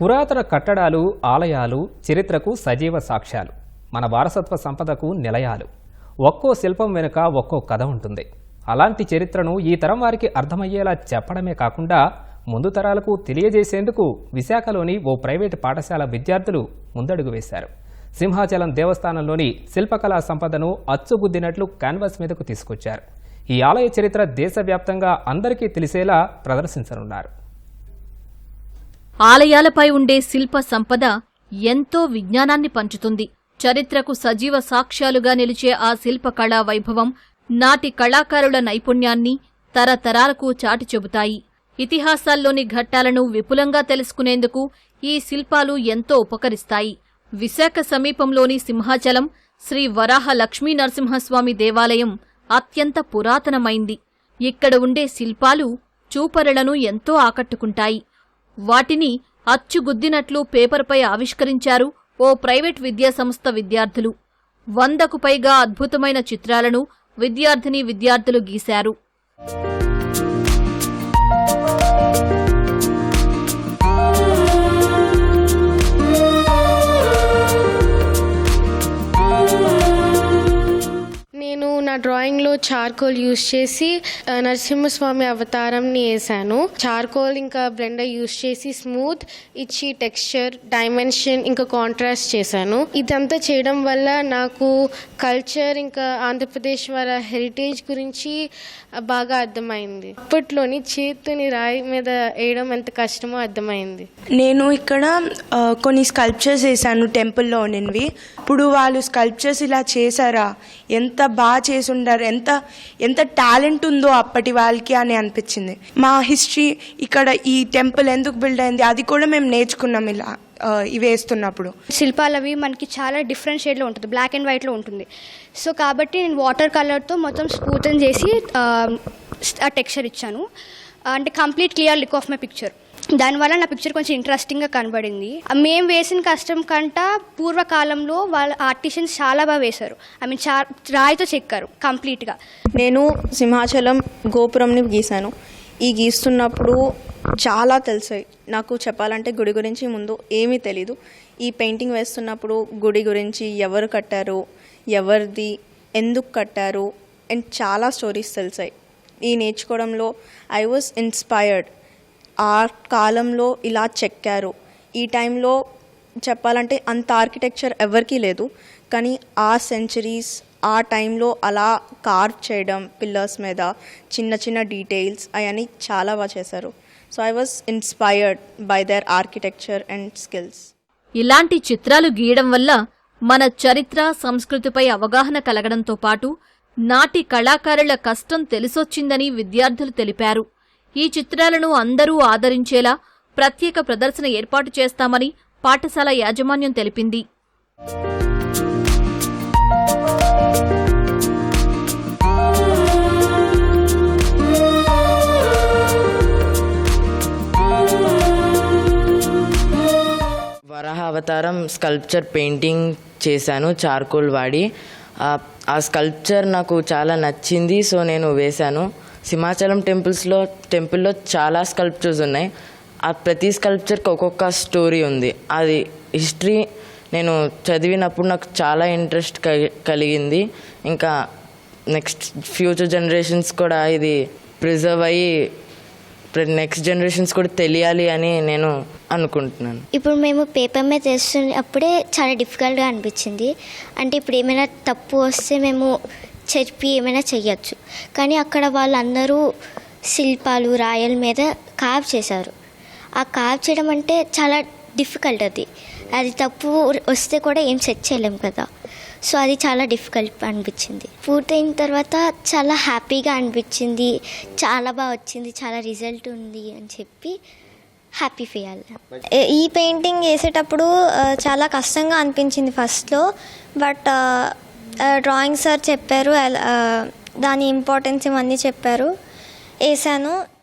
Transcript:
పురాతన కట్టడాలు ఆలయాలు చరిత్రకు సజీవ సాక్ష్యాలు. మన వారసత్వ సంపదకు నిలయాలు. ఒక్కో శిల్పం వెనుక ఒక్కో కథ ఉంటుంది. అలాంటి చరిత్రను ఈ తరం వారికి అర్థమయ్యేలా చెప్పడమే కాకుండా ముందు తరాలకు తెలియజేసేందుకు విశాఖలోని ఓ ప్రైవేటు పాఠశాల విద్యార్థులు ముందడుగు వేశారు. సింహాచలం దేవస్థానంలోని శిల్పకళా సంపదను అచ్చుగుద్దినట్లు కాన్వాస్ మీదకు తీసుకొచ్చారు. ఈ ఆలయ చరిత్ర దేశవ్యాప్తంగా అందరికీ తెలిసేలా ప్రదర్శించనున్నారు. ఆలయాలపై ఉండే శిల్ప సంపద ఎంతో విజ్ఞానాన్ని పంచుతుంది. చరిత్రకు సజీవ సాక్ష్యాలుగా నిలిచే ఆ శిల్ప కళా వైభవం నాటి కళాకారుల నైపుణ్యాన్ని తరతరాలకు చాటి చెబుతాయి. ఇతిహాసాల్లోని ఘట్టాలను విపులంగా తెలుసుకునేందుకు ఈ శిల్పాలు ఎంతో ఉపకరిస్తాయి. విశాఖ సమీపంలోని సింహాచలం శ్రీ వరాహ లక్ష్మీ నరసింహస్వామి దేవాలయం అత్యంత పురాతనమైంది. ఇక్కడ ఉండే శిల్పాలు చూపరులను ఎంతో ఆకట్టుకుంటాయి. వాటిని అచ్చుగుద్దినట్లు పేపర్పై ఆవిష్కరించారు ఓ ప్రైవేట్ విద్యాసంస్థ విద్యార్థులు. వందకు పైగా అద్భుతమైన చిత్రాలను విద్యార్థిని విద్యార్థులు గీశారు. డ్రాయింగ్లో చార్కోల్ యూస్ చేసి నరసింహస్వామి అవతారంని వేసాను చార్కోల్ ఇంకా బ్లెండర్ యూస్ చేసి స్మూత్ ఇచ్చి టెక్స్చర్ డైమెన్షన్ ఇంకా కాంట్రాస్ట్ చేశాను. ఇదంతా చేయడం వల్ల నాకు కల్చర్ ఇంకా ఆంధ్రప్రదేశ్ వాళ్ళ హెరిటేజ్ గురించి బాగా అర్థమైంది. అప్పట్లోని చేతిని రాయి మీద వేయడం ఎంత కష్టమో అర్థమైంది. నేను ఇక్కడ కొన్ని స్కల్ప్చర్స్ వేసాను టెంపుల్లో ఉన్నవి. ఇప్పుడు వాళ్ళు స్కల్ప్చర్స్ ఇలా చేశారా? ఎంత బాగా చేసి ఉండరు ఎంత ఎంత టాలెంట్ ఉందో అప్పటి వాళ్ళకి అని అనిపించింది. మా హిస్టరీ ఇక్కడ ఈ టెంపుల్ ఎందుకు బిల్డ్ అయింది అది కూడా మేము నేర్చుకున్నాం ఇలా ఇవి వేస్తున్నప్పుడు. శిల్పాలు అవి మనకి చాలా డిఫరెంట్ షేడ్లో ఉంటుంది బ్లాక్ అండ్ వైట్లో ఉంటుంది. సో కాబట్టి నేను వాటర్ కలర్తో మొత్తం స్పూతన్ చేసి ఆ, ఆ టెక్స్చర్ ఇచ్చాను. అంటే complete clear look of my picture దానివల్ల నా పిక్చర్ కొంచెం ఇంట్రెస్టింగ్గా కనబడింది. మేము వేసిన కష్టం కంట పూర్వకాలంలో వాళ్ళ ఆర్టిషియన్స్ చాలా బాగా వేశారు. ఐ మీన్ చా రాయితో చెక్కారు కంప్లీట్గా నేను సింహాచలం గోపురంని గీశాను. ఈ గీస్తున్నప్పుడు చాలా తెలిసాయి. నాకు చెప్పాలంటే గుడి గురించి ముందు ఏమీ తెలీదు. ఈ పెయింటింగ్ వేస్తున్నప్పుడు గుడి గురించి ఎవరు కట్టారు ఎవరిది ఎందుకు కట్టారు అండ్ చాలా స్టోరీస్ తెలిసాయి. ఈ నేర్చుకోవడంలో ఐ వాజ్ ఇన్స్పైర్డ్ ఆ కాలంలో ఇలా చెక్కారు. ఈ టైంలో చెప్పాలంటే అంత ఆర్కిటెక్చర్ ఎవరికీ లేదు. కానీ ఆ సెంచరీస్ ఆ టైంలో అలా కార్వ్ చేయడం పిల్లర్స్ మీద చిన్న చిన్న డీటెయిల్స్ అవన్నీ చాలా బాగా చేశారు. So I was inspired by their architecture and skills. ఇలాంటి చిత్రాలు గీయడం వల్ల మన చరిత్ర సంస్కృతిపై అవగాహన కలగడంతో పాటు నాటి కళాకారుల కష్టం తెలిసొచ్చిందని విద్యార్థులు తెలిపారు. ఈ చిత్రాలను అందరూ ఆదరించేలా ప్రత్యేక ప్రదర్శన ఏర్పాటు చేస్తామని పాఠశాల యాజమాన్యం తెలిపింది. వరాహ అవతారం స్కల్ప్చర్ పెయింటింగ్ చేశాను చార్కోల్ వాడి. ఆ- స్కల్ప్చర్ నాకు చాలా నచ్చింది సో నేను వేశాను. సింహాచలం టెంపుల్స్లో టెంపుల్లో చాలా స్కల్ప్చర్స్ ఉన్నాయి. ఆ ప్రతి స్కల్ప్చర్కి ఒక్కొక్క స్టోరీ ఉంది. అది హిస్టరీ నేను చదివినప్పుడు నాకు చాలా ఇంట్రెస్ట్ కలిగింది. ఇంకా నెక్స్ట్ ఫ్యూచర్ జనరేషన్స్ కూడా ఇది ప్రిజర్వ్ అయ్యి నెక్స్ట్ జనరేషన్స్ కూడా తెలియాలి అని నేను అనుకుంటున్నాను. ఇప్పుడు మేము పేపర్ మీద చేస్తున్నప్పుడే చాలా డిఫికల్ట్గా అనిపించింది. అంటే ఇప్పుడు ఏమైనా తప్పు వస్తే మేము చెప్పి ఏమైనా చెయ్యొచ్చు. కానీ అక్కడ వాళ్ళందరూ శిల్పాలు రాయల మీద కావ్ చేశారు. ఆ కావ్ చేయడం అంటే చాలా డిఫికల్ట్ అది. అది తప్పు వస్తే కూడా ఏం సెట్ చేయలేం కదా. సో అది చాలా డిఫికల్ట్ అనిపించింది. పూర్తయిన తర్వాత చాలా హ్యాపీగా అనిపించింది. చాలా బాగా వచ్చింది. చాలా రిజల్ట్ ఉంది అని చెప్పి హ్యాపీ ఫీల్ ఈ పెయింటింగ్ వేసేటప్పుడు చాలా కష్టంగా అనిపించింది ఫస్ట్లో బట్ డ్రాయింగ్ సార్ చెప్పారు ఎలా- దాని ఇంపార్టెన్స్ ఇవన్నీ చెప్పారు. వేసాను